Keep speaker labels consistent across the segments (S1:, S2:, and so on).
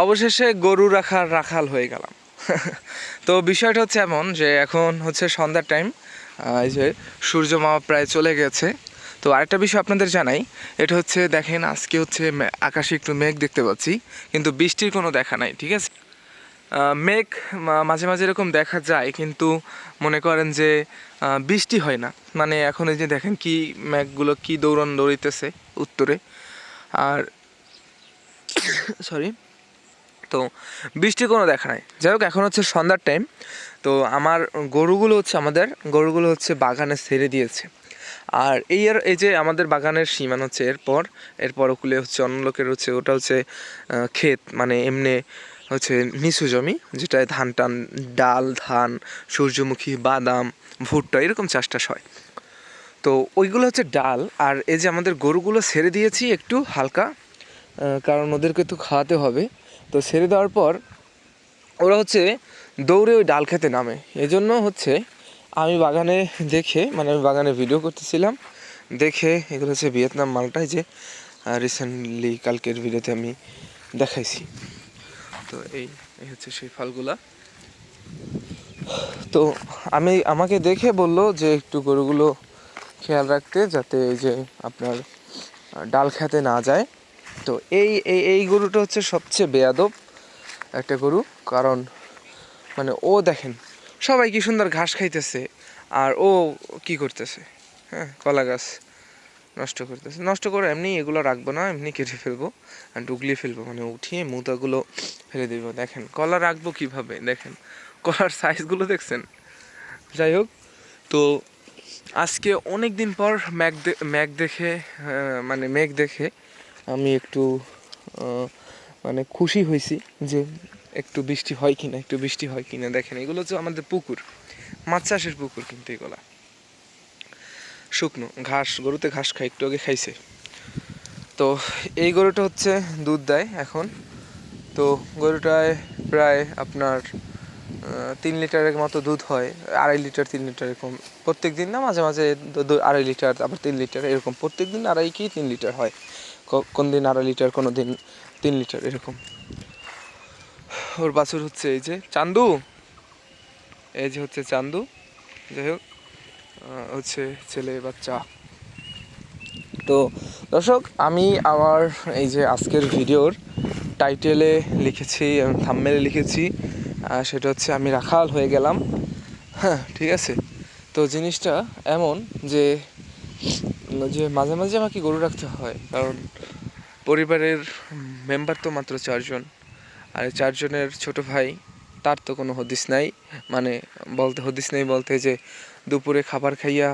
S1: অবশেষে গরু রাখার রাখাল হয়ে গেলাম। তো বিষয়টা হচ্ছে এমন যে এখন হচ্ছে সন্ধ্যার টাইম এই যে সূর্য মামা প্রায় চলে গেছে। তো আরেকটা বিষয় আপনাদের জানাই, এটা হচ্ছে দেখেন আজকে হচ্ছে আকাশে একটু মেঘ দেখতে পাচ্ছি, কিন্তু বৃষ্টির কোনো দেখা নাই, ঠিক আছে? মেঘ মাঝে মাঝে এরকম দেখা যায়, কিন্তু মনে করেন যে বৃষ্টি হয় না। মানে এখন এই যে দেখেন কি মেঘগুলো কি দৌড়ন দৌড়িতেছে উত্তরে। আর সরি তো বৃষ্টির কোনো দেখা নাই। যাই হোক, এখন হচ্ছে সন্ধ্যার টাইম তো আমার গরুগুলো হচ্ছে আমাদের, গরুগুলো হচ্ছে বাগানে ছেড়ে দিয়েছে। আর এই আর এই যে আমাদের বাগানের সীমান হচ্ছে এরপর এরপর ওগুলো হচ্ছে অন্য লোকের হচ্ছে, ওটা হচ্ছে ক্ষেত মানে এমনি হচ্ছে নিচু জমি, যেটায় ধান টান, ডাল, ধান, সূর্যমুখী, বাদাম, ভুট্টা এরকম চাষ টাস হয়। তো ওইগুলো হচ্ছে ডাল, আর এই যে আমাদের গরুগুলো ছেড়ে দিয়েছি একটু হালকা কারণ ওদেরকে তো খাওয়াতে হবে। তো ছেড়ে দেওয়ার পর ওরা হচ্ছে দৌড়ে ওই ডাল খেতে নামে। এজন্য হচ্ছে আমি বাগানে দেখে মানে আমি বাগানে ভিডিও করতেছিলাম, দেখে এগুলো হচ্ছে ভিয়েতনাম মালটাই যে রিসেন্টলি কালকের ভিডিওতে আমি দেখাইছি। তো এই এই হচ্ছে সেই ফলগুলা। তো আমি আমাকে দেখে বলল যে একটু গরুগুলো খেয়াল রাখতে যাতে এই যে আপনার ডাল খেতে না যায়। তো এই এই গরুটা হচ্ছে সবচেয়ে বেয়াদব একটা গরু। কারণ মানে ও দেখেন, সবাই কি সুন্দর ঘাস খাইতেছে, আর ও কি করতেছে? হ্যাঁ কলা গাছ নষ্ট করতেছে। নষ্ট করে এমনি এগুলো রাখব না, এমনি কেটে ফেলব আর ডুগলিয়ে ফেলব। মানে উঠিয়ে মুতাগুলো ফেলে দেবো। দেখেন, কলা রাখব কীভাবে? দেখেন, কলার সাইজগুলো দেখছেন? যাই হোক, তো আজকে অনেক দিন পর ম্যাগ দে- ম্যাগ দেখে মানে মেঘ দেখে আমি একটু মানে খুশি হয়েছি যে একটু বৃষ্টি হয় কিনা, একটু বৃষ্টি হয় কিনা দেখেন, এগুলো হচ্ছে আমাদের পুকুর, মাছ চাষের পুকুর কিন্তু এগুলা। শুকনো, ঘাস, গরুতে ঘাস খায়, একটু আগে খাইছে। তো এই গরুটা হচ্ছে দুধ দেয় এখন। তো গরুটায় প্রায় আপনার তিন লিটারের মতো দুধ হয়, আড়াই লিটার, তিন লিটার এরকম। প্রত্যেক দিন না মাঝে মাঝে আড়াই লিটার, আবার তিন লিটার এরকম। প্রত্যেক দিন আড়াই কি তিন লিটার হয়? কোন দিন আড়াই লিটার, কোনো দিন তিন লিটার এরকম। ওর বাছুর হচ্ছে এই যে চান্দু। এই যে হচ্ছে চান্দু। যাই হোক হচ্ছে ছেলে, বাচ্চা। তো দর্শক, আমি আমার এই যে আজকের ভিডিওর টাইটেলে লিখেছি থাম্মেলে লিখেছি সেটা হচ্ছে আমি রাখাল হয়ে গেলাম। হ্যাঁ ঠিক আছে। তো জিনিসটা এমন যে যে মাঝে মাঝে আমাকে গরু রাখতে হয়, কারণ পরিবারের মেম্বার তো মাত্র চারজন, আর চারজনের ছোট ভাই, তার তো কোনো হদিস নাই। মানে বলতে, হদিস নেই বলতে যে, দুপুরে খাবার খাইয়া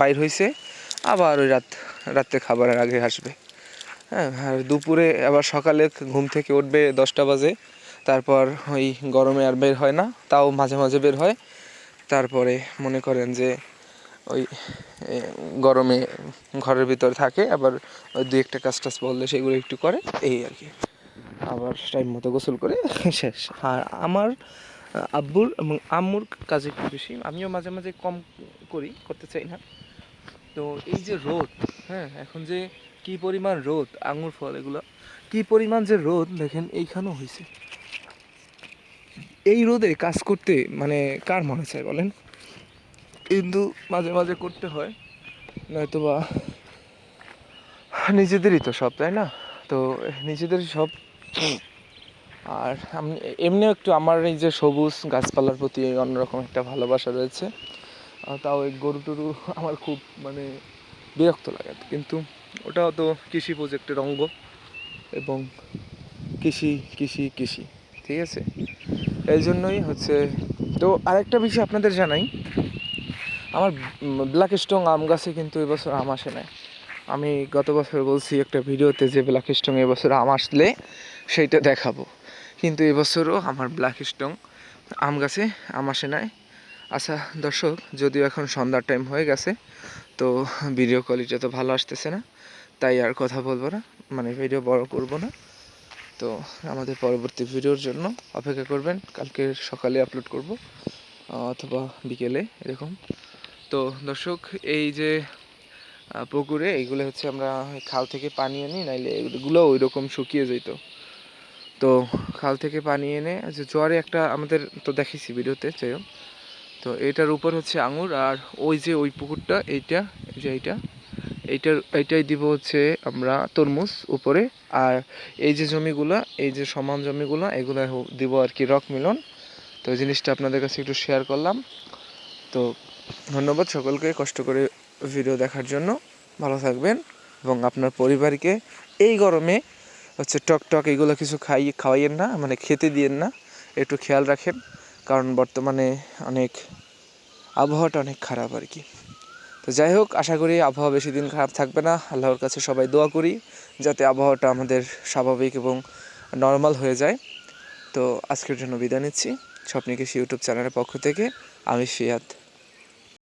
S1: বাইর হইছে, আবার ওই রাত রাতে খাবারের আগে আসবে। হ্যাঁ আর দুপুরে আবার সকালে ঘুম থেকে উঠবে দশটা বাজে। তারপর ওই গরমে আর বের হয় না, তাও মাঝে মাঝে বের হয়। তারপরে মনে করেন যে ওই গরমে ঘরের ভিতরে থাকে, আবার ওই দু একটা কাজ টাজ বললে সেগুলো একটু করে, এই আর কি। আবার টাইম মতো গোসল করে, শেষ। আর আমার আব্বুর এবং আম্মুর কাজে একটু বেশি, আমিও মাঝে মাঝে কম করি, করতে চাই না। তো এই যে রোদ হ্যাঁ এখন যে কি পরিমাণ রোদ, আঙুর ফল এগুলো, কি পরিমাণ যে রোদ, দেখেন এইখানেও হয়েছে এই রোদে কাজ করতে মানে কার মনে চায় বলেন? কিন্তু মাঝে মাঝে করতে হয় নয়তো বা নিজেদেরই তো সব, তাই না? তো নিজেদেরই সব আর আমি, এমনিও একটু আমার এই যে সবুজ গাছপালার প্রতি অন্যরকম একটা ভালোবাসা রয়েছে। তাও এই গরু টরু আমার খুব মানে বিরক্ত লাগে। কিন্তু ওটাও তো কৃষি প্রজেক্টের অঙ্গ এবং কৃষি কৃষি কৃষি, ঠিক আছে? এই জন্যই হচ্ছে, তো আরেকটা বিষয় আপনাদের জানাই। আমার ব্ল্যাক স্টং আম গাছে কিন্তু এবছর আম আসে নাই। আমি গত বছর বলছি একটা ভিডিওতে যে ব্ল্যাক স্টং এবছর আম আসলে সেইটা দেখাবো। কিন্তু এবছরও আমার ব্ল্যাক স্টং আম গাছে আম আসে নাই। আচ্ছা দর্শক, যদিও এখন সন্ধ্যার টাইম হয়ে গেছে, তো ভিডিও কোয়ালিটি তো ভালো আসতেছে না, তাই আর কথা বলব না মানে ভিডিও বড় করব না। তো আমাদের পরবর্তী ভিডিওর জন্য অপেক্ষা করবেন। কালকে সকালে আপলোড করব অথবা বিকেলে, এরকম। তো দর্শক, এই যে পুকুরে এইগুলো হচ্ছে আমরা খাল থেকে পানি আনি নাইলে এগুলো ওই রকম শুকিয়ে যেত তো খাল থেকে পানি এনে, যে জোয়ারে একটা আমাদের তো দেখেছি ভিডিওতে হোক। তো এটার উপর হচ্ছে আঙুর, আর ওই যে ওই পুকুরটা, এইটা, এই যে এইটা এইটার, এইটাই দিব হচ্ছে আমরা তরমুজ উপরে। আর এই যে জমিগুলা, এই যে সমান জমিগুলো, এগুলো দিব আর কি রক মিলন। তো জিনিসটা আপনাদের কাছে একটু শেয়ার করলাম। তো ধন্যবাদ সকলকে কষ্ট করে ভিডিও দেখার জন্য। ভালো থাকবেন এবং আপনার পরিবারকে এই গরমে হচ্ছে টক টক এগুলো কিছু খাইয়ে খাওয়াইয়েন না মানে খেতে দিয়েন না। একটু খেয়াল রাখেন, কারণ বর্তমানে অনেক আবহাওয়াটা অনেক খারাপ আর কি। তো যাই হোক, আশা করি আবহাওয়া বেশি দিন খারাপ থাকবে না। আল্লাহর কাছে সবাই দোয়া করি, যাতে আবহাওয়াটা আমাদের স্বাভাবিক এবং নর্মাল হয়ে যায়। তো আজকের জন্য বিদায় নিচ্ছি। স্বপ্নিকেশ ইউটিউব চ্যানেলের পক্ষ থেকে, আমি ফিয়াদ।